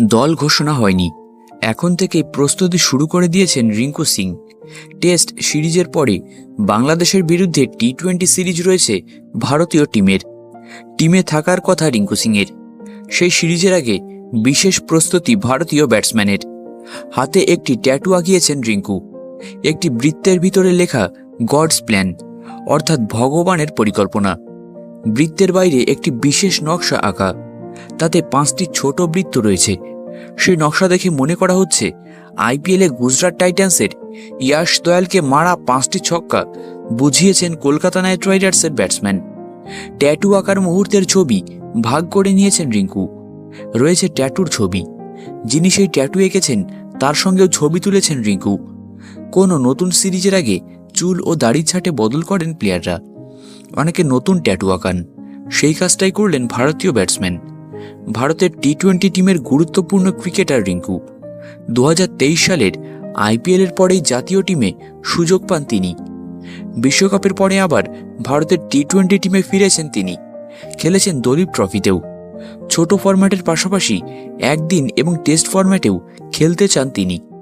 দল ঘোষণা হয়নি। এখন থেকে প্রস্তুতি শুরু করে দিয়েছেন রিঙ্কু সিং। টেস্ট সিরিজের পরে বাংলাদেশের বিরুদ্ধে টি টোয়েন্টি সিরিজ রয়েছে ভারতীয় টিমের। টিমে থাকার কথা রিঙ্কু সিংয়ের। সেই সিরিজের আগে বিশেষ প্রস্তুতি ভারতীয় ব্যাটসম্যানের। হাতে একটি ট্যাটু আঁকিয়েছেন রিঙ্কু। একটি বৃত্তের ভিতরে লেখা গডস প্ল্যান, অর্থাৎ ভগবানের পরিকল্পনা। বৃত্তের বাইরে একটি বিশেষ নকশা আঁকা। তাতে পাঁচটি ছোট বৃত্ত রয়েছে। সেই নকশা দেখে মনে করা হচ্ছে, আইপিএলে গুজরাট টাইটান্সের ইয়াশ দয়ালকে মারা পাঁচটি ছক্কা বুঝিয়েছেন কলকাতা নাইট রাইডার্সের ব্যাটসম্যান। ট্যাটু আঁকার মুহূর্তের ছবি ভাগ করে নিয়েছেন রিঙ্কু। রয়েছে ট্যাটুর ছবি। যিনি সেই ট্যাটু এঁকেছেন, তার সঙ্গেও ছবি তুলেছেন রিঙ্কু। কোনো নতুন সিরিজের আগে চুল ও দাড়ি ছাটে বদল করেন প্লেয়াররা। অনেকে নতুন ট্যাটু আঁকান। সেই কাজটাই করলেন ভারতীয় ব্যাটসম্যান। ভারতের টি টোয়েন্টি টিমের গুরুত্বপূর্ণ ক্রিকেটার রিঙ্কু। দু হাজার তেইশ সালের আইপিএলের পরেই জাতীয় টিমে সুযোগ পান তিনি। বিশ্বকাপের পরে আবার ভারতের টি টোয়েন্টি টিমে ফিরেছেন তিনি। খেলেছেন দলীপ ট্রফিতেও। ছোট ফরম্যাটের পাশাপাশি একদিন এবং টেস্ট ফরম্যাটেও খেলতে চান তিনি।